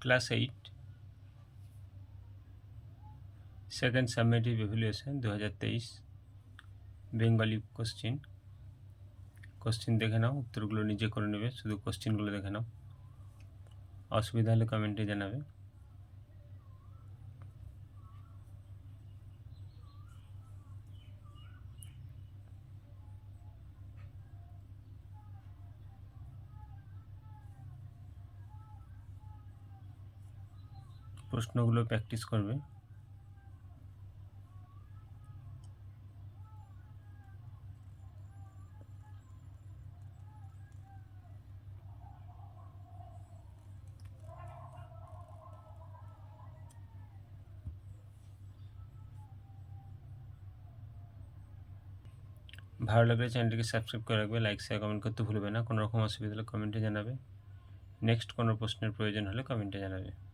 Class eight second summative evaluation দু হাজার তেইশ বেঙ্গলি কোশ্চিন কোশ্চিন দেখে নাও, উত্তরগুলো নিজে করে নেবে, শুধু কোশ্চিনগুলো দেখে নাও। অসুবিধা হলে কমেন্টে জানাবে। প্রশ্নগুলো প্র্যাকটিস করবে। ভালো লাগলে চ্যানেলটিকে সাবস্ক্রাইব করে রাখবে লাইক শেয়ার কমেন্ট করতে ভুলবে না। কোনো রকম অসুবিধা হলে কমেন্টে জানাবে। নেক্সট কোনো প্রশ্নের প্রয়োজন হলে কমেন্টে জানাবে।